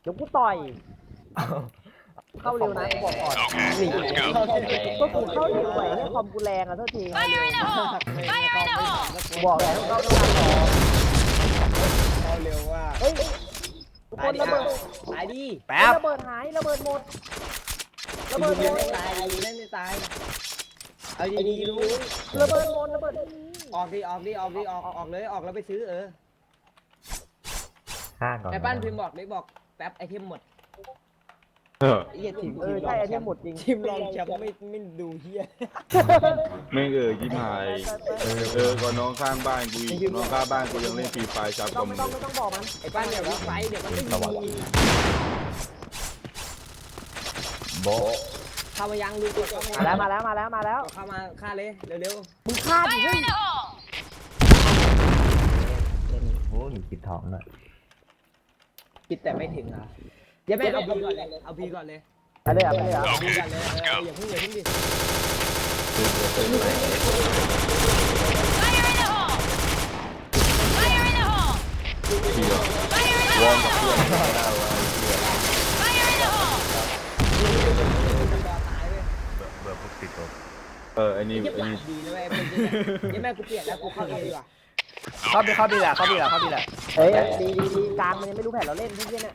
เดี๋ยวกูต่อย เข้าเร็วนะกูบอกก่อน Okay, let's go. ก็กูเข้าเร็วไปให้คอมกูแรงอะโทษที Fire in the hole! Fire in the hole! กูบอกแล้วเข้าต้องการของเอาเร็วว่าเฮ้ยทุกคนระเบิดตายดิแป๊บระเบิดหายระเบิดหมดระเบิดหมเล่นดไม่ตายเล่นไม่ตายเอาดีๆรู้ระเบิดหมดระเบิดไม่มีออกดิออกดิออกดิออกออกเลยออกแล้วไปซื้อเออห้างก่อนไอ้ป้านพิมพ์บอกเลยบอก แป๊บไอเทมหมดเออไอ้เหี้ยทีมเออใช่อันนี้หมดจริง ทีมรองแชมป์ไม่ไม่ดูเฮียไม่เออยิ้มหายเออเออก่อนน้องข้างบ้านกูอีกน้องข้างบ้านกูยังเล่นฟรีไฟร์ชับไม่กต้อว่างมึไม่งต้องไม่ต้องบอกมันไอ้ป้านเดี๋ยววิไฟเดี๋ยวมันไม่มีโบะเข้ามายังรู้ตัวเข้ามาแล้วมาแล้วมาแล้วมาแล้วเข้ามาฆ่าเลยเร็วมึงฆ่าดิ Fire เฮ้ย in the hole! เล่นโอ้มีกิดทองด้วยๆ คิดแต่ไม่ถึงอะอย่าแม่เอาบีก่อนเลยเอาบีก่อนเลยไปเลยอะไปเลยอะเอาบีก่อนเลยเอออย่าเพิ่งอย่าเพิ่งดิ Fire in the hole! Fire in the hole! เชียร์ Fire in the วอร์ม hole! กับเพื่อนไม่ได้วะ Fire in the hole! มันรอตายเว้ยเบอร์พวกติดตัวเออไอ้นี่ไอ้ไอ้ปานี่กดีนะเว้ยเป็นจริงๆอย่าแม่กูเปลี่ยนแล้วกูเข้าเองดีกว่า เข้าไปเข้าบีแหละเข้าบีแหละเข้าบีแหละเฮ้ยดีดีดีกลางมันยังไม่รู้แผนเราเล่นที่เนี่ย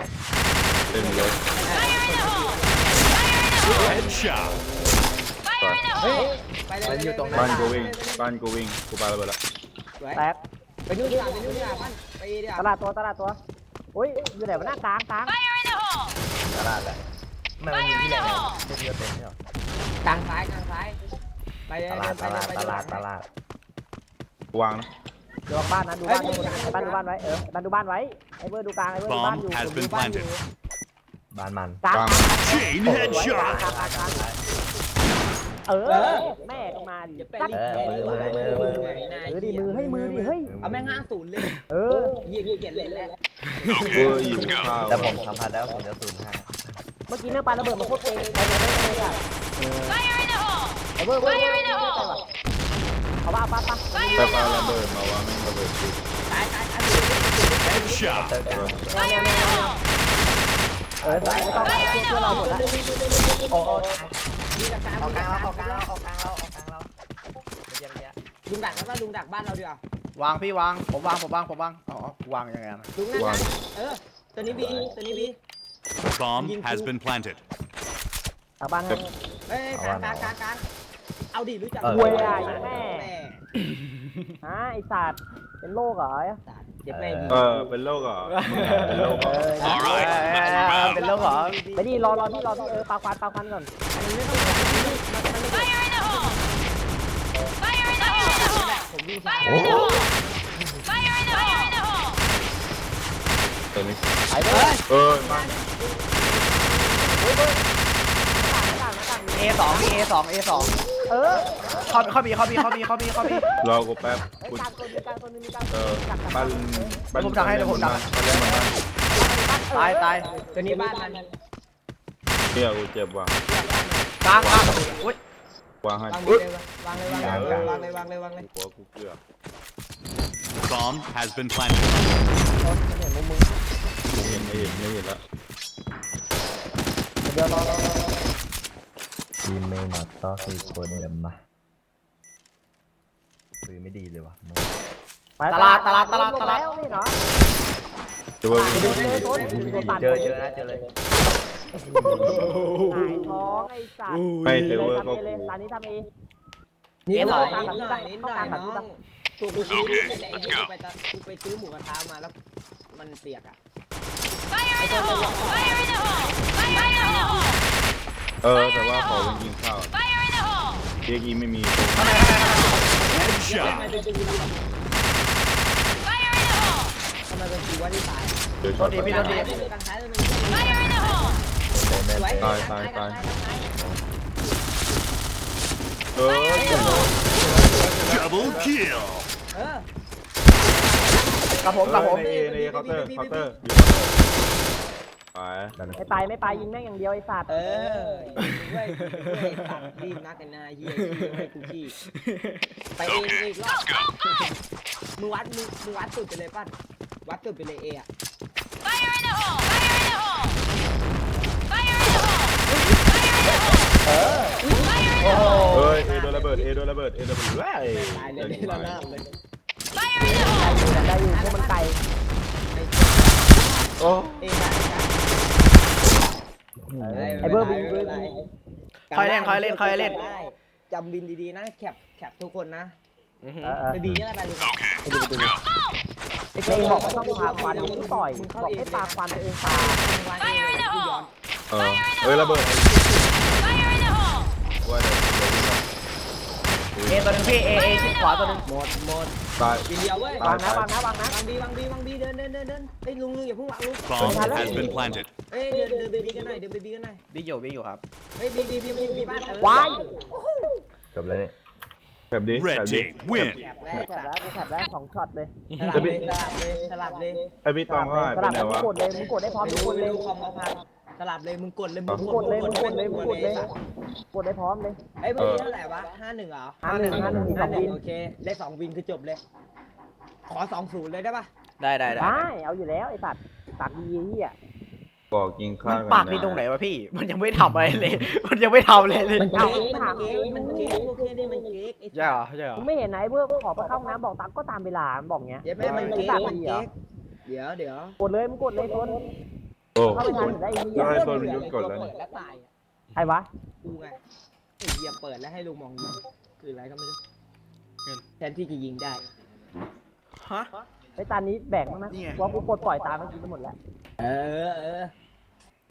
เต็มเลย Fire in the hole! Fire in the hole! Fire in the เฮ้ย hole! ไปเลยมันอยู่ตรงนั้บ้านนกูวิ่งบ้านกูวิ่งกูไปแล้วไปละสวยแตกไปนู่นดีกว่าไปนู่นดีกว่าบ้านไปดีกตว่าลาดตัวตลาดตัวอุ้ยอยู่ไหนวะหน้ากลางกลาง Fire in the hole! ตลาดแหละไม่มันยิงที่ไหนเนี่ยเล่นเยอะเต็มเนี่ยหรอกลางซ้ายกลางซ้ายไปเลยตลาดไปตเลลายดไปตเลยลาดตลาดวางนะ ดูบ้านนะดูบ้านดูบ้านดูบ้านไว้เออบ้านดูบ้านไว้ไอ้เบอร์ดูกลางไอ้เบอร์ดูบ้านอยู่ Bomb has ดู been บ้านอยู่ planted. บ้านมันกลางวาง Chain กลาง headshot. กลางกลางกลางเออแม่ก็มาดิอย่าไปจัดรีบเออเออดิมือให้มือดิเฮ้ยเอาแม่งห้าศูนย์เลยเออเยี่ยเกียรเล่นแล้วเอออยู่ข้าวแต่ผมสัมผัสแล้วผมจะศูนย์ห้าเมื่อกี้แม่งปาระเบิดมาโคตรเองไปเลยไปเลยอะ Fire in the hole! ไอ้เบอร์เบอร์เบอร์ เบอร์เอาป่ะป่ะป่ะแต่ปาระเบิดมาวางแม่งระเบิดกูตายตายตาย Headshot. เติร์กลาง Fire in the hole! เออไม่ต้องเพื่อนเพื่อนเราหมดแล้วโอ้โหยิงดักออกกลางแล้วออกกลางแล้แล้ววออกกลางแล้วออกกลางแล้วเมื่อกี้เมื่อกี้ลุงดักแล้วก็ลุงดักบ้านเราดีกว่าวางพี่วางผมวางผมวางผมวางอ๋อกูวางยังไงนะลุงนั่นนะเออตัวนี้บีตัวนี้บี Bomb has been planted. ทางบ้านให้เอ้ยกลางกลางกลางกลาง เอาดิรู้จักเว้ยอะแม่แม่ ฮะไอ้สัตว์เป็นโรคเหรอเจ็บแม่ดีเออเป็นโรคเหรอมึงอะเป็นโรคเหรอ All right, เอ let's อ move เป็น out. โรคเหรอไปดิรอรอที่รอที่เออปาควันปาควันก่อน Fire in the hole! Fire in the hole! ผมวิ่งช้า Fire in the hole! Fire in the hole! ตัวนี้ไปเลยเออมาเอสองพี่เอสองเอสอง เออเข้าเข้าบีเข้าบีเข้าบีเข้าบีเข้าบี รอกูแป๊บเฮ้ยกูกลางตัวมีกลางตัวนึงมีกลางเอตัวอนึงจับจับบ้านบ้านผมดักให้เดี๋ยวผมดักบ้านเล่นมันบ้านตายตายตัวนี้บ้านมันเที่ยกูเจ็บว่ะกลางกลางอุ้ยวางให้วางอุ๊เลยยวางเลยวางเลยวางเลยวางเลยวางเลยหัวกูเกลือบ Bomb has been planted. เห็นมุมมึงไม่เห็นไม่เห็นไม่เห็นละเดี๋ยวรอรอรอ ทีมเมย์มาต่อสี่คนเดิมมาคือไม่ดีเลยว่ะมึงไปแล้วนี่เนาะจะว่าเจวิ่งอวิ่งต้นตัวตัดเจอเจอนะเจอเลยหายท้องไอ้สัตว์ไม่เซเวอร์ก็เลยตอนนี้ทำเองนิดหน่อยนิดหน่อยนิดหน่อยน้องถูกกูซื้อแต่ไอ้ที่กูไปกูไปซื้อหมูกระทะมาแล้วมันเปียกอะ Fire in the hole! Fire in the hole! Fire in the hole! เออ แต่ว่าขอวิ่งกินข้าว Fire in the hole! เรียกอีไม่มี Headshot. ทำไมเป็นกู Fire in the hole! ทำไมเป็นกูว่าที่ตายเดี๋ยวช็อตดีพี่โทษดีกันท้ายเลย Fire in the hole! เต็มเต็มสวยเต็มตายตายตายตายเออ Double kill. เออกับผมกับผม ในในเคาน์เตอร์เคาน์เตอร์ วยไม่ไปไม่ไปยิงแม่งอย่างเดียวไอ้สัตว์เออด้วยด้วยตัดรีบนักกันนาเฮียชี้ให้กูชี้ไปเองอีกรอบมือวัดมือวัดตื่นไปเลยป่ะวัดตื่นไปเลยเออะ Fire in the hole! Fire in the hole! Fire in the hole! Fire in the hole! เออ Fire in the เอ hole! ยเอโดนระเบิดเอโดนระเบิดเอโดนระเบิดว้ายตายเลยเราหน้าเลย Fire in the hole! ได้อยู่พวกมันไกลโอ้เอได้ ไอ้เบอร์บินเบอร์บินคอยเล่นคอยเล่นคอยเล่น จำบินดีๆนะแคปแคปทุกคนนะอื้อหือเออเออไปบีนี่อะไรไปลูกไปดูไปดูไอ้เองบอกว่าต้องพาควันมึงต่อยบอกให้ปาควันตัวเองปา Fire in the hole! เออเฮ้ยระเบิด Fire in the hole! ว่าเดี๋ยว เอตัวหนึงพี่เอเอชิดขวาตัวหนึงหมดหมดตายบินเดียวเว้ยวางนะวางนะวางนะวางบีวางบีวางบีเดินเดินเดินเดินเฮ้ยลุงลุงอย่าเพิ่งวางลุง Bomb has been planted. เฮ้ยเดินเดินไปบีกันหน่อยเดินไปบีกันหน่อยวิ่งอยู่วิ่งอยู่ครับเฮ้ยบีบีบีบีบีบ้านเออวายจบแล้วนี่แบบนี้แบ Red บนี้ team win. แคปกูแรกแถบแล้วกูแถบแล้วสองช็อตเลยสลับเลยสลับเลยสลับเลยไอพี่ตองเขาหายสไปลับไหนแล้วมึงวะ กดเลยมึงกดได้พร้อมทุกคนเลยดูคอมเอาพันส ลับเลยมึงกดเลยมึงมึงกดเลยมึงกดเลยมึงกดเลยกดได้พร้อมเลยเอ้ยเมื่อกี้เท่าไหร่วะห้าหนึ่งเหรอห้าหนึ่งห้าหนึ่งอีกสองวินโอเคได้สองวินคือจบเลย ขอสองศูนย์เลยได้ปะได้ได้ได้ได้เอาอยู่แล้วไอ้สัตว์ปากดีเฮียบอกกินข้ามัวนกัปากนี่ตรงไหนวะพี่ มันยังไม่ทำอะไรเลย มันยังไม่ทำอะไรเลยมันเก๊กมันเก๊กมันเก๊กโอเคนี่มันเก๊กไอ้ใช่เหรอใช่เหรอมึงไม่เห็นไหนเบอร์ขอไปเข้าห้องน้ำบอกตามก็ตามเวลาบอกเงี้ยเดี๋ยวแม่มันเก๊กปากมันดีเหรเก๊อกเดี๋ยวเดี๋ยวกดเลยมึงกดเลยทน โอ้เข้าไปทันอยู่ได้ไอ้เหี้ยได้โซนมันยุดกดแล้วเปินี่ดแล้วตายอะไอ้วะกูไงไอ้เหี้ยเปิดแล้วให้ลุงมองยิงคืออะไรก็ไม่รู้แทนที่จะยิงได้ฮะ ไอ้ตานี้แบกมั้งนะนี่ไงว่ากูกดปล่อยตามเมื่อกี้ไปหมดแล้ว เออเออ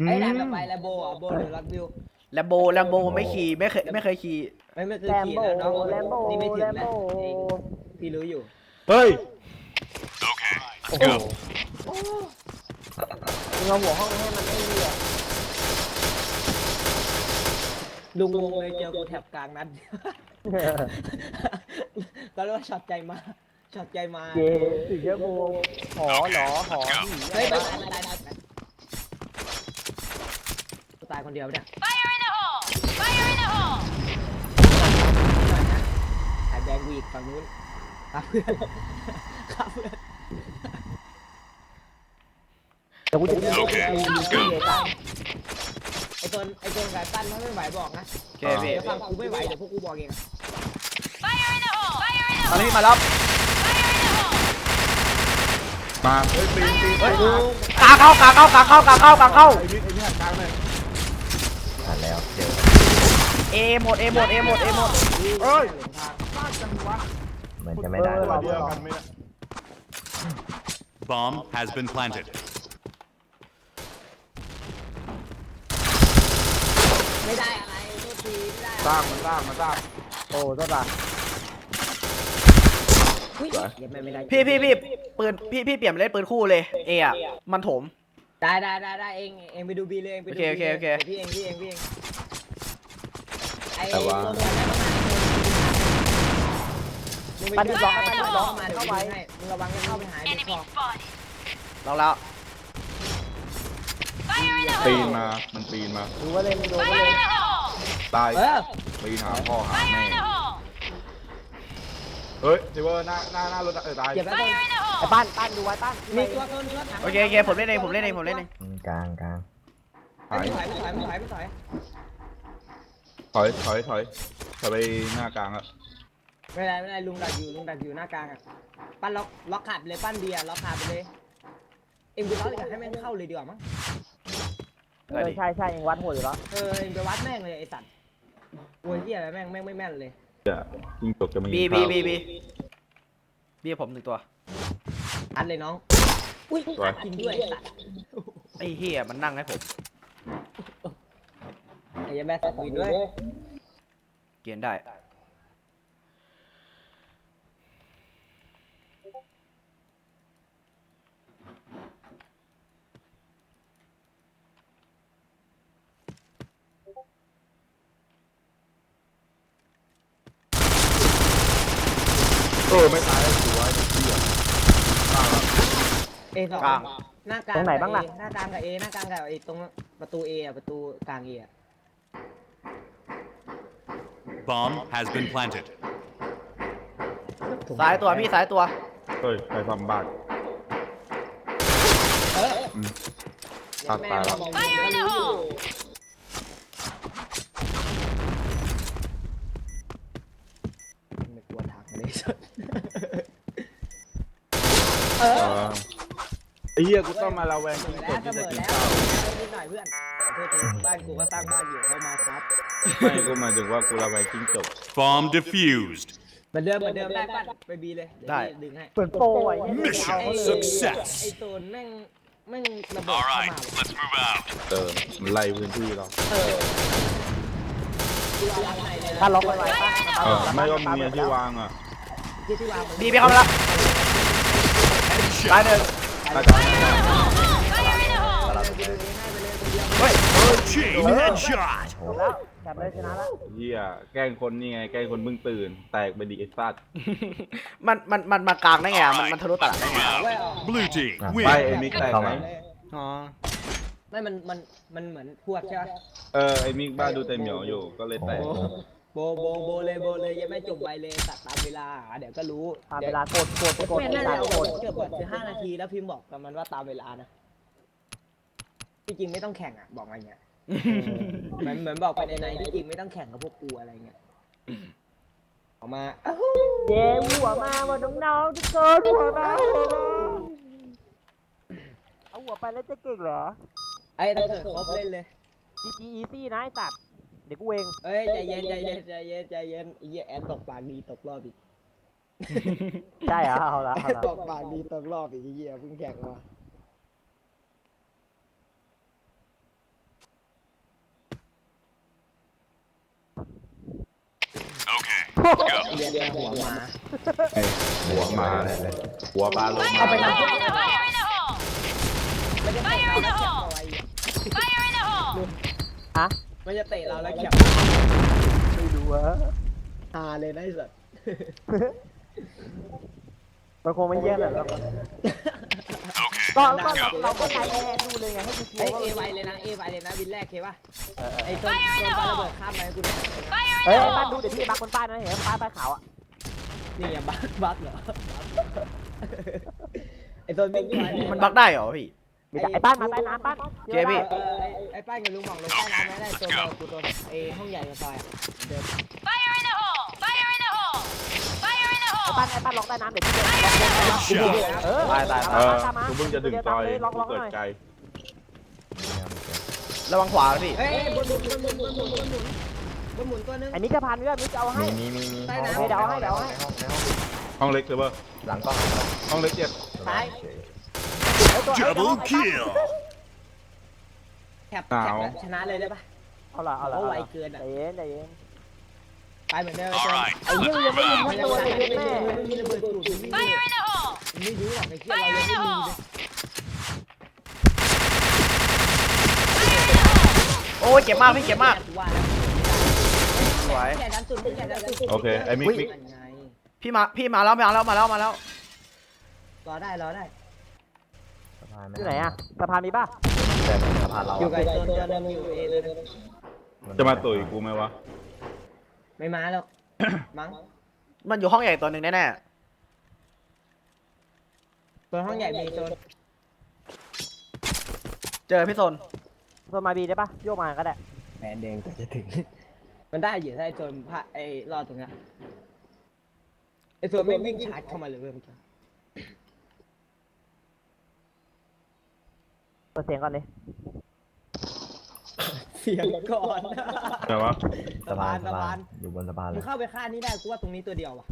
ไอ้ด่านต่อไปแล้วโบอะโบหรือรักวิวแลมโบแลมโบไม่ขี่ไม่เคยไม่เคยขี่ไม่ไม่เคยแลมขี่โบแล้วน้องแลมโบนี่ไม่ถึแลงมแล้โบวเองพี่รู้อยู่ เฮ้ย Okay, โอ้ let's โห go. มึงเอาหัวห้องให้มันไม่เหี้ยลุงงงเลยเจอกูแถบกลางนั้น ก็เรียกว่าช็อตใจมาช็อตใจมาเจสิเยอะกูหอหลอหอหนีเฮ้ยไปตายตายตายกูตายคนเดียวเนี่ย Fire in the hole! Fire in the hole! ถ่ายแบงวีกฝั่งนู้นครับเพื่อนครับเพื่อน เดี๋ยวกูจะ Okay, let's go. ไอตัวไอตัวสายปั้นถ้าไม่ไหวบอกนะโอเคพี่เดี๋ยวฟังกูไม่ไหวเดี๋ยวพวกกูบอกเอง Fire in the hole! Fire in the ตอน hole! นี้มาแล้ว Fire in the hole! มาเฮ้ยปีนปีนเฮ้ยกาเข้ากาเข้ากาเข้ากาเข้ากาเข้า ไอ้นี่ไอ้นี่กลางเลยผ่าแล้วเจอเอหมดเอหมดเอหมดเอหมดเฮ้ยเหมือนจะไม่ได้ตัวเดียวกันไมเนี่ย Bomb has been planted. ไม่ได้อะไรโทษทีไม่ได้สร้างมันสร้างมันสร้างโอ้โทษป่ะอุ้ยเดี๋ยวไม่ไม่ได้พี่พี่พี่ปืนพี่พี่เปลี่ยนไปเล่นปืนคู่เลย เออะมันโถม ได้ได้ได้ได้เองเองไปดูบีเลยเองไปดูโอเคโอเคโอเค พี่เองพี่เองพี่เองไอ้แต่ว่า ตัวบอลได้ประมาณปั้นดิบล็อกมึปั้นงดิบไปล็อกเข้ามาเข้าเข้าไปไปมึงระวังจะเข้าไปหายไป Enemy คอ spotted! ลองแล้ว Fire in the ปีน hole! มา มันปีนมา ดูไว้เลยมึงดูไว้ Fire เลย in the hole! ตาย เออ ปีนหาพ่อหา Fire แม่ in the hole! เฮ้ยเจเวอร์หน้าหน้าหน้ารถเออตายเก็บแล้วต้น Fire in the ไอ้ hole! ปั้นปั้นดูไว้ปั้นมีตัวตัวนึงแล้วถังโอเคโอเคผมเล่นเองผมเล่นเองผมเล่นเองอืมกลางกลางหายไม่ถอยไม่ถอยไม่ถอยไม่ถอยถอย ถอย ถอย ถอยไปหน้ากลางอะไม่เป็นไรไม่เป็นไรลุงดักอยู่ลุงดักอยู่หน้ากลางอะปั้นล็อกล็อกขาดไปเลยปั้นเบียร์ล็อกขาดไปเลยเอ็มไปล็อกเลยให้แม่งเข้าเลยดีกว่ามั้ง เออใช่ใช่เองวัดหัวอยู่แล้วเออเอ็มไปวัดแม่งเลยไอ้สัตว์โวยเหี้ยอะไรแม่งแม่งไม่แม่นเลยจะยิงตกจะมีบีบีบีบีบีผมหนึ่งตัว อัดเลยน้อง อุ้ยอัดจริงด้วยไอ้สัตว์ไอ้เฮียมันนั่งให้ผมไอ้ยาแม่สวินด้วยเกียนได้ เออไม่ตายเลยถือไว้เหี้ยตายแล้ว เอสองกลาง หน้ากลางตรงไหนบ้างล่ะ หน้ากลางกับเอหน้ากลางกับไอ้ตรงประตูเอะประตูกลางเอะ Bomb has been planted. ซ้ายตัวพี่ซ้ายตัว เฮ้ยใครทำบ้าน เอออืมตัดตายแล้ว Fire in the hole! ไอ้เหี้ยกูต้องมาระแวงเสกิมนอสแล้วดเสที่มจะอกินแล้วข้าวนิดหน่อยเพื่อนขอโทษทีบ้านกูก็สร้างบ้านอยู่เข้ามาครับไม่กูหมายถึงว่ากูระแวงกินจบ Bomb defused. เหมือนเดิมเหมือนเดิมได้ปั้นไปบีเลยเยวพี่ดึงให้เปิดโปรไอ้เหี้ย Mission เอาเลย success ไอโซนแม่งแม่งระเบิด All เข้า right, มา let's move out. เออมันไล่พื้นที่เรากูเอาข้างในเลยนะถ้าล็อกไว้ไว้ป่ะเออไม่ก็มีที่วางอะที่ที่วางมันบีไปเข้ามาแล้ว ตายหนึ่งถ้าจะ Chain headshot. จบแล้วแคปเลยชนะแล้วเหี้ยแกล้งคนนี่ไง แกล้งคนเพิ่งตื่น แตกไปดีไอ้สัตว์มันมันมันมากลางได้ไงอะมันมันทะลุตลาดได้ไงเว้ยออก Blue team ไป win. ไอ้มิกแตกไหมอ๋อ ไม่มันมันมันเหมือนพวดใช่ไหมเออไอ้มิกบ้าดูแต่เหมียวอยู่ก็เลยแตก โบโบโบเลยโบเลยยังไม่จบไปเลยตัดตามเวลาเดี๋ยวก็รู้ตามเวลากดกดกดแม่น่าตาจะมกดเกือบสิบห้านาทีแล้วพิมพ์บอกกับมันว่าตามเวลานะที่จริงไม่ต้องแข่งอะบอกมาอย่างเงี้ยเหมือนเหมือนบอกไปในในที่จริงไม่ต้องแข่งกับพวกกูอะไรเงี้ยออกมาอ้าวเย้หัวมาว่าน้องๆทุกคนหัวมาหัวมาเอาหัวไปแล้วจะเก่งเหรอไอ้ถ้าเกิดครบเล่นเลย GG easy นะไอ้สัตว์ เดี๋ยวกูเอง เอ้ยใจเย็นใจเย็นใจเย็นใจเย็นไอ้เหี้ยแอนตกปากดีตกรอบอีกใช่เหรอเอาละเอาละตกปากดีตกรอบอีกไอ้เหี้ยเพิ่งแข่งมาเรียนแต่หัวหมาไอ้หัวมาเลยหัวปลาลงมา Fire in the hole! Fire in the hole! เอาไว้ Fire in the hole! ฮะ มันจะเตะเราแล้วแข็บไม่รู้อะฮาเลยนะไอ้สัสมันคงไม่แย่แบบนั้น Okay, ก็ก็เราเราก็ใช้แอร์ดูเลยไงให้กูกลัไอวว่าเอไวเลยนะเอไวเลยนะวินแรกเคป่ะไอ้ต้นต้นปลาระเบิดข้ามไปกูเนี่ย Fire เฮ้ย in ไอ้ the บ้าน hole! ดูเดี๋ยวพี่บักบนป้ายนะเห็นป้ายป้ายขาวอะนี่ไงบักบักเหรอไอ้ต้นวิ่งไปเลย มันบักได้เหรอพี่ มีแต่ไอ้บ้านมาใต้น้ำบ้านเจ๊พี่เออไอ้ไอ้ป้ายกับลุงหม่องลงใต้น้ำไม่ได้ตัวเบากูตัวไอ้ห้องใหญ่กับซอยอะเดิม Fire in the hole! Fire in the hole! Fire in the ไอ้ hole! บ้านไอ้บ้านล็อกใต้น้ำเดี๋ยวพี่เดิน headshot. เออตายตายเออตามมากูเพิ่งจะถึงซอยล็อกกูล็อกเกิดหน่อยไกลระวังขวานะพี่เฮ้ยบนหมุนบนหมุนบนหมุนบนหมุนบนหมุนตัวนึงไอ้มิกระพันเรื่องมิกจะเอาให้ มีมีมีมีใต้น้ำ เดี๋ยวเอาให้เดี๋ยวเอาให้ ห้องเล็กเลยเปล่าหลังกล้องห้องเล็กเจ็ด ซ้าย ไอ้ตัวไอ้ตัว Double ไอ้บ้าน kill. แคปแคปชนะเลยได้ปะ เอาละเอาละโอ้เอาไวละเกินใจอะเย็นใจเย็นไปเหมือนเดิม All right, ไอ้เหี้ย let's ยัง move ไม่ยิง out. ทั้งตัวเลยเย็นแม่ไม่มีระเบิดสูตรไม่ Fire in the hole! ไม่รู้หรอกไอ้เหี้ยเรายังไม่มีเลยโอ้ยเจ็บมากพี่เจ็บมากว่าแล้วสวยแค่ดันสุดแค่ดันสุดโอเคไอ้มิกมิกยังไงพี่มาพี่มาแล้วมาแล้วมาแล้วมาแล้วรอได้รอได้สะ พานที่ไหนอะสะพานมีป่ะแต่สะพานเราอยู่กับอะโซนจอร์แดนอยู่เอเลยจะมาตุ๋ยกูไหมวะ ไม่มาหรอก มั้ง มันอยู่ห้องใหญ่ตัวหนึ่งแน่ตัวห้องใหญ่มีโซนๆเจอพี่โซนโซนมาบีได้ป่ะโยกมาก็ได้แมนแดงก็จะถึง มันได้อยู่ถ้าไอ้โซนพระไอ้รอดตรงนี้ไอ้โซนไม่วิ่งชาร์จเข้ามาเลยเว้ยเมื่อกี้ เปิดเสียงก่อนเลยเสียงก่อนแต่ว่าสะพานสะพานอยู่บนสะพานมึเลงยเข้าไปฆ่านี่ได้กูว่าตรงนี้ตัวเดียวว่ะ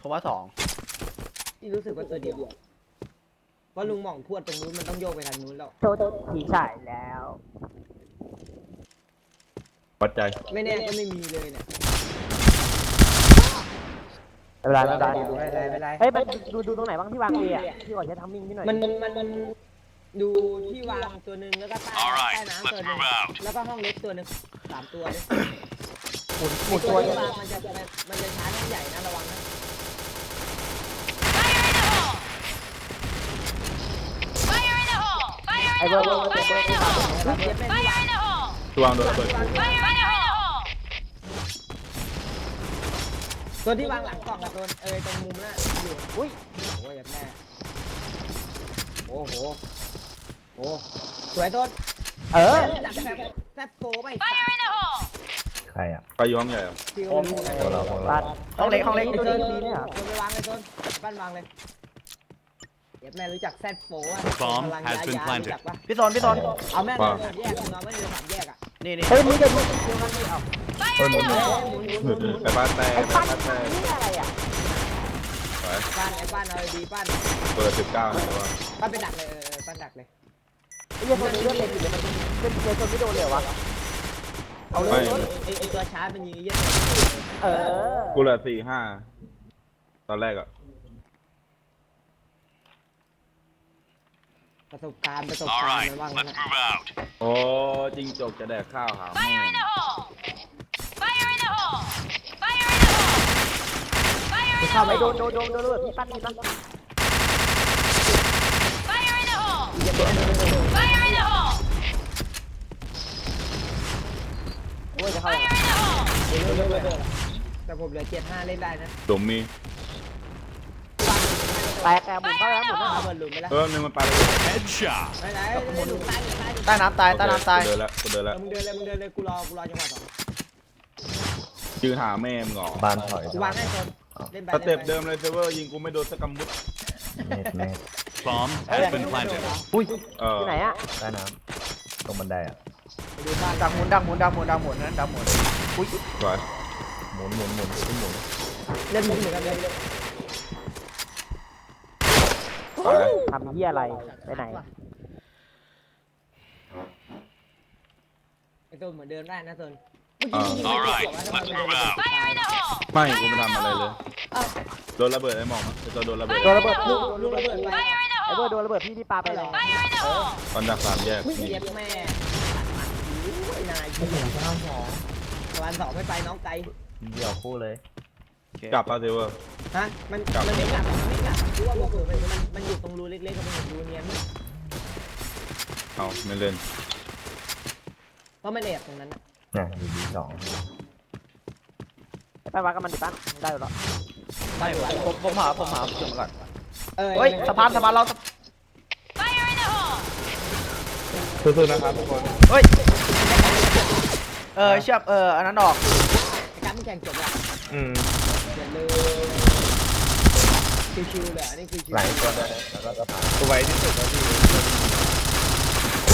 ผมว่าสองที่รู้สึกว่าตัวเดียวเพราะลุงหม่องพวดตรงนู้นมันต้องโยกไปทางนู้นแล้วโชว์ผีฉายแล้ววัดใจไม่แน่ก็ไม่มีเลยเนี่ยเวลาเวลาไม่เป็นไรไม่เป็นไรเฮ้ยมันดูดูตรงไหนบ้างที่วางเออะที่ก่อนใช้ทำมิ่งพี่หน่อยมันมันมันมัน ดูที่วางตัวหนึ่งแล้วก็ใต้ All right, ใต้น้ำ let's ตัวหนึ่ง move out. แล้วก็ห้องเล็กตัวหนึ่งสามตัวเลยหมุนหมุนตัตัววที่เนี่ยวางมันจะมันจะช้าห้องใหญ่นะระวังนะ Fire in the hole! Fire ไอ้ in เบอ the ร์เบอร์ hole! เบอร์ Fire เบอ in ร์ the เบอร์ hole! เจ็บแม่ Fire in the hole! ตัววางโดนระเบิด Fire in the hole! ตัวที่วางหลังกล่องกับตัวเออตรงมุมน่ะอยู่อุ้ยโอ้ยแบบแม่โอ้โห โอ้สวยต้นเออจับแฟบแฟบโกไป Fire in the hole! ใครอะ ไปอยู่ห้องใหญ่อะที่โอ้โหพวกเราพวกเราบ้านห้องเล็กห้องเล็กไอ้ตัวนี้เนี่ยเหรอตัวไปวางเลยต้นบ้านวางเลยเดี๋ยวแม่รู้จักแซดโฟอะ Bomb พลัง has ยา been ยา planted รู้จักปะพี่โซนพี่โซนเอาแม่งว่าเลยสามแยกมึงเอาแม่งเลยสามแยกอะนี่นี่เฮ้ยมึงจะยิงเดียวกันดิเอาเฮ้ยหมุนหมุนไปบ้านแต่ไอ้ไปปั้นบ้านแต่นี่อะไรอะไปป้านไอ้ป้านเอาดีป้านเปิดสิบเก้าแต่ว่าป้านไปดักเลยเออเออป้านดักเลย ไอ้เหี้ยคนนี้เลือดเต็มอยู่เลยมันเป็นเจอคนไม่โดนเลยเหรอวะเอาเลยไอ้ไอ้ตัวชาร์จมันยิงไอ้เหี้ยตัวเออกูเหลือสี่ห้าตอนแรกอะประสบการณ์ประสบ All การณ์ right, มันว่าง let's นะ move out. โอ้จิงจกจะแดกข้าวหาแม่ Fire in the hole! Fire in the hole! Fire in the hole! Fire in the เข้าไปโดน hole! โดนโดนโดนแบบพี่ปั้นพี่ปั้น Fire in the hole! Fire in the hole! โอ้ยจะเข้า Fire in the hole! เดี๋ยวเดี๋ยวเดี๋ยวเดี๋ยวแต่ผมเหลือเจ็ดห้าเล่นได้นะหลุมมีแตกแกหมุนเข้าแล้วหมุนเอาเข้าบอลลูนไปแล้วเออหนึ่งมันไปเลย Headshot. ไม่ไหนหมุนลูนตายตายใต้น้ำตายใต้น้ำตายกูเดินแล้วกูเดินเอแล้วอมึงเดินเลยมึงเดินเลยกูรอกูรอจังหวะสองยืนหาแม่มึงเหรอบ้านถอยกูวางให้คนเล่นไปสเต็ปเดิมเลยเซเวอร์ยิงกูไม่โดนสักกำมุดเม็ดเม็ด Bomb has been planted. อุ้ยเออที่ไหนอะใต้น้ำตรงบันไดอะ ดูบ้านดักหมุนดักหมุนดักหมุนดักหมุนนั้นดักหมุนอุ้ยสวยหมุนหมุนหมุนขึ้นหมุนเล่นมุกเหมือนกันเลยสวยทำเหี้ยอะไร ไปไหน ไอ้ตัวเหมือนเดินได้นะตัวเออ All right, let's move out. Fire in the hole! ไม่กูไม่ทำอะไรเลยโดนระเบิดไอ้หมองมั้ยไอ้ตัวโดนระเบิดโดนระเบิดลูกลูกระเบิดไป Fire in the ไอ้เบิร์ด hole! โดนระเบิดพี่ที่ปาไปเลย Fire in the hole! ตอนดักสามแยกเสีนี่ยบแม่ ไอ้นายกูประมาณสองประมาณสองไม่ไปน้องไกล เดี่ยวคู่เลย กลับปาเซเวอร์ ฮะ มันกลับ มันไม่กลับมันไม่กลับกูว่ามันมันมันอยู่ตรงรูเล็กๆกับมันเห็นรูเนียนเอาไม่เล่นเพราะมันแอบตรงนั้นเนี่ยอยู่ดีสองไปวัดกับมันดิปั้นได้อยู่แล้วได้อยู่ผมผมหาผมหาจุดมาก่อนเออเฮ้ยสะพานสะพานเรา Fire in the hole! สู้ๆนะครับทุกคนเฮ้ย เออเชือบเอออันนั้นออกการแข่งจบแล้วอืมเสร็จเลยชิวๆเลยอันนี้คือชิวไหลตัวได้แล้วก็สะพานตัวไวที่สุดแล้วพี่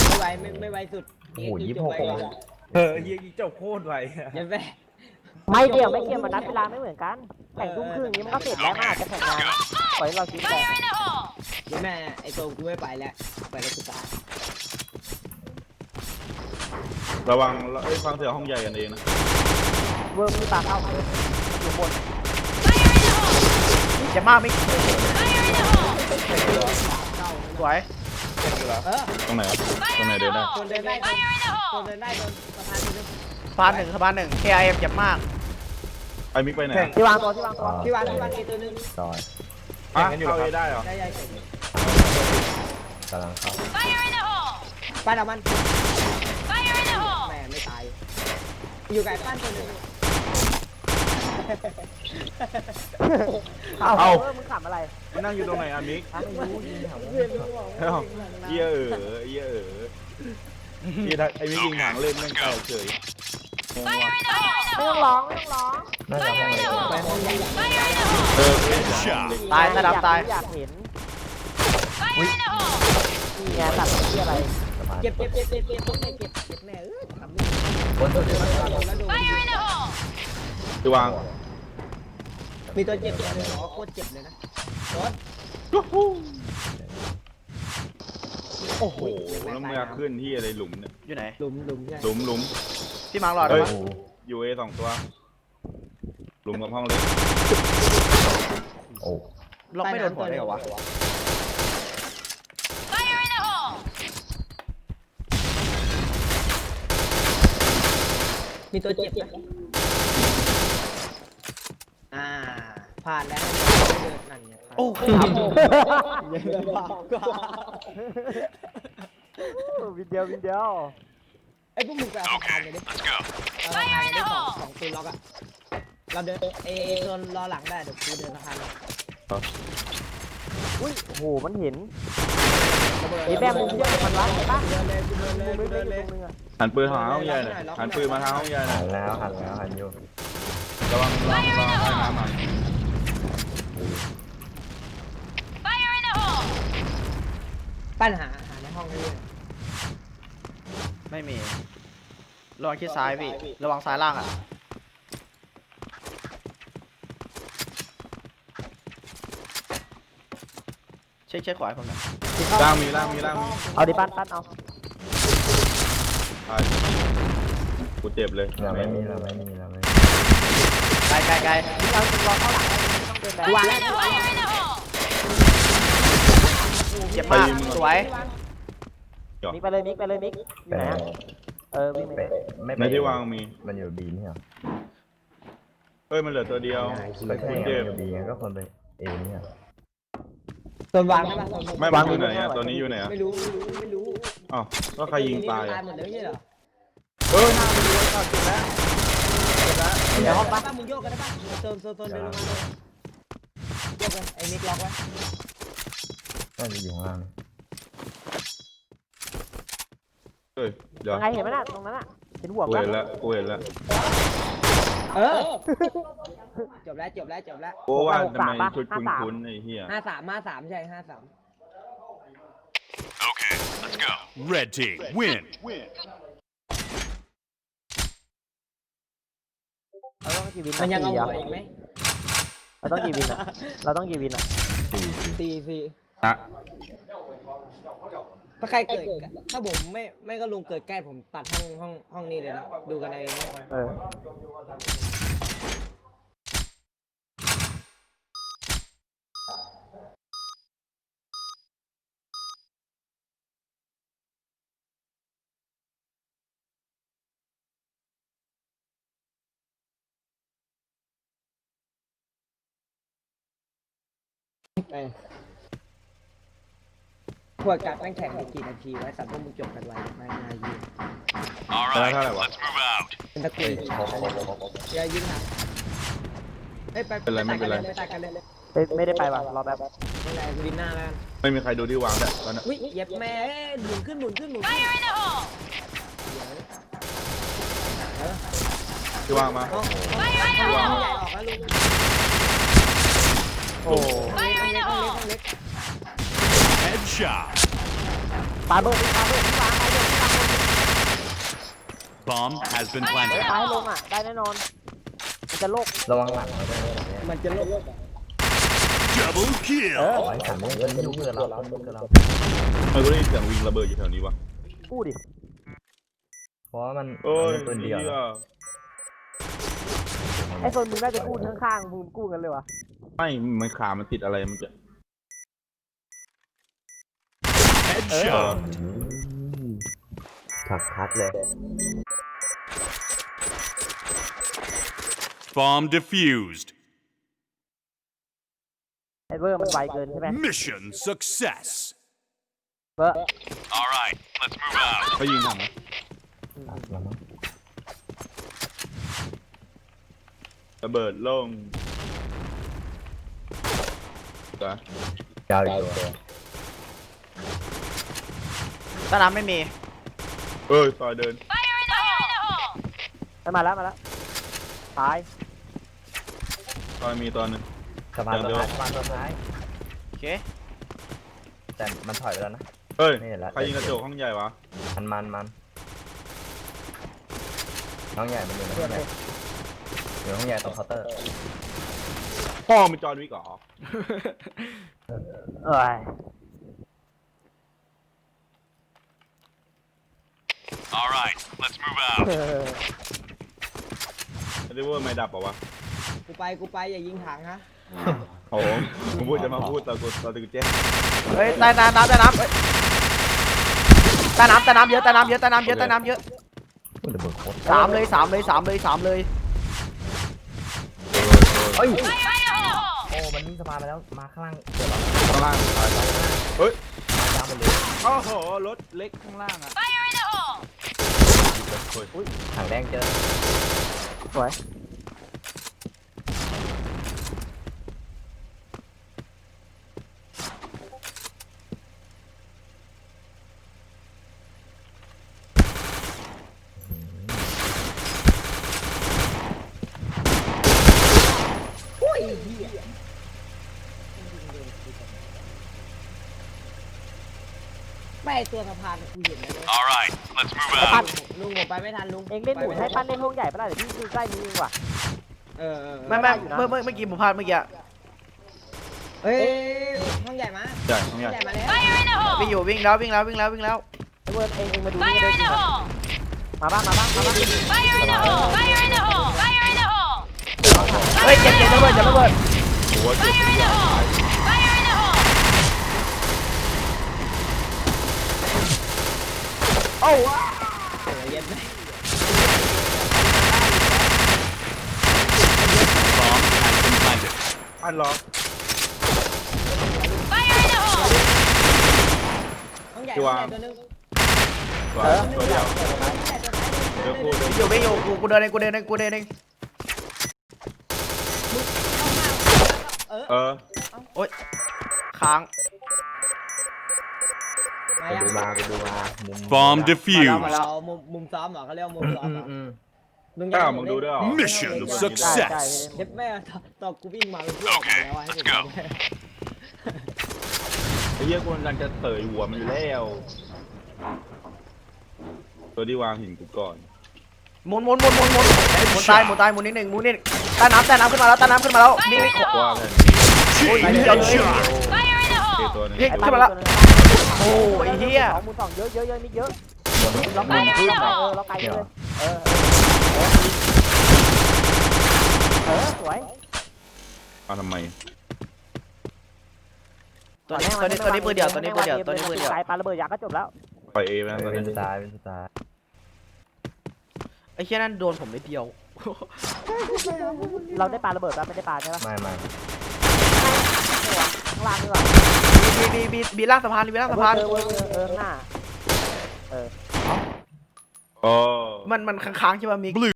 ไม่ไวไม่ไม่ไวสุดโอ้โหยี่สิบหกเออยิงเจ้าโคตรไวเดี๋ยวแม่ไม่เกี่ยวไม่เกี่ยวมันนัดเวลาไม่เหมือนกันแข่งทุ่มครึ่งนี้มันก็เสร็จแล้วมันอาจจะแข่งนานปล่อยให้เราคิดแต่ Fire in the hole! เดี๋ยวแม่ไอ้ตัวกูไม่ไปแล้วไปแล้วกูตาย ระวังไอ้ยฟังเสียงห้องใหญ่กันเองนะเวิร์มที่ปาเข้าอยู่บน Fire in the hole! เจ็บมากไม่ Fire in the hole! สวยเออตรงไหนอะตรงไหนเดินได้คนเดินได้คน Fire in the คน hole! เดินได้คนสะพานนึงสะพานหนึ่งสะพานหนึ่ง KIM เจ็บมาก ไอ้มิกไปไหนอะที่วางตัวที่วางตัวพี่วานพี่วานเอตัวนึงซอยอะเข้าเอได้เหรอได้ยังกำลังเข้า Fire in the hole! ป้านเอามัน อยู่ไกลป้านตัวนึงเอาเอ้าเออมึงขำอะไรนั่งอยู่ตรงไหนอะมิกอะไม่รู้ยิงแถวเพื่อนรู้บอกเอ้าเหี้ยเออเหี้ยเออเหี้ยไอ้มิกยิงหางเล่นแม่งแตกเฉยงง Fire ว่ะ in the hole! ไม่ต้องร้องไม่ต้องร้องน่าจะห้องเลยไปห้องใหญ่ Fire in the hole! เออ Headshot. ตายระดับตายอยากเห็น Fire in the hole! นี่ไงตัดที่อะไรสะพานเก็บเก็บเก็บเก็บเก็บตรงไหนเก็บเก็บแม่เออทำนี่ บนสุดเลยมันโดนแล้วโดน Fire in the hole! ที่วางมีตัวเจ็บตัวนึงอ๋อโคตรเจ็บเลยนะโดนโอ้โหแล้วมึงจะขึ้นที่อะไรหลุมเนี่ยอยู่ไหน หลุมหลุมใช่หลุมหลุมที่มาร์กหลอดเฮ้ยปะโอ้โหอยู่เอสองตัว หลุมกับห้องเล็กโอ้ล็อกไม่โดนหัวได้เหรอวะ Fire in the hole! มีตัวเจ็บนะอ่า ผ่านแล้วนั่นไงโอ้ครับวินเดียววินเดียวไอ้พวกมึงไปเอาสะพาน Okay, กันดิ let's go. เอาสะพานกันดิสองสองปืนล็อกอะเราเดินเอเอโดนรอหลังได้เดี๋ยวกูเดินสะพานเลยอุ้ยโอ้โหมันเห็นระเบิด ไอ้แม่มุมเยอะมันวะเห็นปะเดินเลยกูเดินเลยมุมกูเล็เดิกนเลยๆตรงนึงอะหันปืนหาห้องใหญ่หน่อยหันปืนมาทางห้องใหญ่หน่หัอยนแล้วหันแล้วหันอยู่ระวังระวังระวังใต้น้ำมัน Fire in the hole! hole! ปั้นหาหาในห้องให้ด้วยไม่มีระวังคิดซ้ายพี่ ระวังซ้ายล่างอะ ช็คเช็คขวาให้ผมหน่อยล่างมีล่างมีล่างมีเอาดิปั้นปั้นเอาตายกูเจ็บเลยเราไม่มีเราไม่มีเราไม่มีไกลไกลไกลเราจะรอเข้าหลังได้ไม่ต้องเดินแบบ Fire in the hole! เจ็บมากสวยมิกไปเลยมิกไปเลยมิกอยู่ไหนอะเออวิ่งไปไปไม่ไปในที่วางมีมันอยู่บีเนี่ยเอ้ยมันเหลือตัวเดียวก็ใช่คุณไงเจ็บอยู่บีไงก็คนไปเอเนี่ย ส่วนวางได้ปะส่วนไม่มันอยู่ไหนอะตัวนี้อยู่ไหนอะไม่รู้ไม่รู้ไม่รู้อ้าวก็ใครยิงตายตาอะยหมดเลยไม่ใช่เหรอเออหน้ามันอยู่แล้วเจ็บแล้วเจ็บแล้วเดี๋ยวห้องป้าปั้นมึงโยกกันได้ปะโซนโซนโซนเดินลงมาเลยโยกไปไอ้มิกล็อกไว้น่าจะอยู่ข้างล่างเฮ้ยเดี๋ยวยังไงเห็นไหมน่ะตรงนั้นอะเห็นหัวกูปะเห็นแล้วกูเห็นแล้ว เออ จบแล้วจบแล้วจบแล้วกูว่าทำไมชุดคุ้นๆไอ้เหี้ยห้าสามห้าสามใช่ห้าสาม Okay, let's go. Red team, win. เราต้องกี่วินมันยังเอาสี่หัเหรวออีกไหมเราต้องกี่วินอะเราต้องกี่วินอะสี่สี่สี่สี่อะ ถ้าใครเกิด ถ้าผมไม่ไม่ก็ลุงเกิดใกล้ผมตัดห้องห้องห้องนี้เลยนะดูกันในนี้เออเอ อขวดกัดแม่งแข่งกันกี่นาทีไว้สัตว์พวกมึงจบกันไว้ไม่นายี All Hello, right, hello. let's move out. เป็นตะกุยอย่ายิงหักเอ้ยไปเป็นไรไม่เป็นไรไปตัดกันเลยเลยไม่ไม่ได้ไปว่ะรอแบบไม่เป็นไรวินหน้าแล้วกันไม่มีใครดูที่วางแล้วตอนนั้นอุ้ยเหย็บแม่เอ้ยหมุนขึ้นหมุนขึ้นหมุนขึ้น Fire in the hole! ที่วางมาห้อง Fire in the ห้อง hole! ใหญ่ออกแล้วลุงโอ้ Fire in the ห้อง hole! เล็ก Headshot. ปาเบิร์ดปาเบิร์ดที่วางไปเลยที่วางบน Bomb has been เออ planted. ปาให้ลงอะ ได้แน่นอน มันจะโลกระวังหลังเราด้วยมันจะลบ Double เอ kill. อไอ้สามเนี่ยมันยุ่งเกินเรามันยุ่งเกินเราเออกูได้ยินเสียงวิ่งระเบิดอยู่แถวนี้วะพูดดิ เพราะว่ามันโอ้ยมันเป็นปืนเดียวเหี้ยนะไอ้คนมึงน่าจะกู้ข้างๆมึงกู้กันเลยวะไม่มันขามันติดอะไรมันจะ Headshot. ถักทัดเลย Bomb defused. ไอ้เบอร์มันไวเกินใช่ไหม Mission success. เบอร์ All right, let's move out. เขายิงถังนะตัดแล้วมั้งระเบิดลงจ้ะยาวอีกตัว ใต้น้ำไม่มีเอ้ยซอยเดิน Fire in the hole! ไปมาแล้วมาแล้วตายซอยมีตัวหนึง สะพานเดี๋ตัวยว ท้ายสะพานตัวท้ายโอเคแต่มันถอยไปแล้วนะ เฮ้ยไม่เห็นละ ใครยิงกระจกห้องใหญ่วะ มันมันมันน้องใหญ่มันอยู่ในห้องใหญ่อยู่ห้องใหญ่ตรงเคาน์เตอร์พ่อมันจอห์นวิกเหรอ เอ้ย All right, let's move เอ out. อไม่ได้ว่าไม่ดับเหรอวะกูไปกูไปอย่ายิงถังฮะโอ้โหผมพูดจะมาพูดตอนกูตอนกูแจ้งเฮ้ยใต้น้ำน้ำใต้น้ำเฮ้ยใต้น้ำใต้น้ำเยอะใต้น้ำเยอะใต้น้ำเยอะใต้น้ำเยอะอุ้ยระเบิดโคตรสามเลยสามเลยสามเลยสามเลยเฮ้ย Fire in the hole! โอ้มันวิ่งสะพานไปแล้วมาข้างล่างเดี๋ยวเราข้างล่างตายเฮ้ยยาวไปเลยโอ้โหรถเล็กข้างล่างอะ Fire in the hole! ถังแดงเจอสวย ไปตัวสะพานกูเห็นแล้วเลย All right, let's move ปั้น out. ลุงผมไปไม่ทันลุงเองเล่นหมุนให้ปั้นเล่นห้องใหญ่ปะล่ะเดี๋ยวพี่ดูใกล้นี้ดีกว่า เออเออไม่ไม่เมื่อเมื่อเมื่อกี้ผมพลาดเมื่อกี้อะเฮ้ยห้องใหญ่มาใหญ่ของห้ใหองญ่ใหญ่มาแล้ว Fire in the วิ่ง hole! อยู่วิ่งแล้ววิ่งแล้ววิ่งแล้ววิ่งแล้วไอ้เวิร์นเองเองมาดูนี่ Fire เลย in the hole! มาบ้างมาบ้างมาบ้าง Fire in the hole! Fire in the hole! Fire in the hole! เฮ้ยเจ็บเจ็บระเบิดเจ็บระเบิดหัวเจ็บ Fire in the hole! Fire in the hole! โอ้วะเออเย็นไหม Bomb has been planted. อันล็อก Fire in the hole! ห้องใหญ่พี่ห้องวางใหญ่ตัวนึงวางตัวเดียวเดี๋ยวกูเดี๋ยววิ่งอยู่วิ่งอยู่กูกูเดินเองกูเดินเองกูเดินเองเออค้างมา ไปยังดูมาไปดูมามุม Bomb มา defused. เรามุมมุมซ้อมเหรอเขาเรียกว่ามุมซ้อมอืเหรมออืมลุงกล้ามึงดูด้วยเหรอ Mission ใช่ใช่ success. เด็บแม่ตอนตอนกูวิ่งมาเป็นเพื่อนโอเคแล้วให้ let's ผม go ดูไอ้เหี้ยกูกำลังจะเตยหัวมันอยู่แล้ว ตัวที่วางหินกูก่อน หมุนหมุนหมุนหมุนหมุนหมุนตายหมุนตายหมุนนิดหนึ่งหมุนนิดใต้น้ำใต้น้ำขึ้นมาแล้วใต้น้ำขึ้นมาแล้วนี่นี่ว่าแค่โอ้ยเดียวเลย Headshot. Fire in the โอเค hole! ตัวหนึงเฮ้ยขึ้นมาแล้ว โอ้ยเฮียสองมูลสองเยอะเยอะเยอะนี่เยอะบนล็อกไกล Fire in the เออ hole! ล็อกไกลเลยเออเออสวยเอาทำไมตัวนี้ตัวนี้ตัวนี้ปืนเดียวตัวนี้ปืนเดียวตัวนี้ปืนเดียวไกลปาระเบิดยางก็จบแล้วปล่อยเอไปเอนะอตอนเป็นนี้สไตล์เป็นสไตล์ไอ้เชี่ยนั่นโดนผมไม่เดียว เราได้ปาระเบิดปะไม่ได้ปาใช่ปะไม่ไม่ข้าง ล่างดีกว่าบีบีบีบีล่างสะพานบีล่างสะพานเออเออเออเออข้างหน้าอ๋อ มันมันค้างๆใช่ป่ะมิก Blue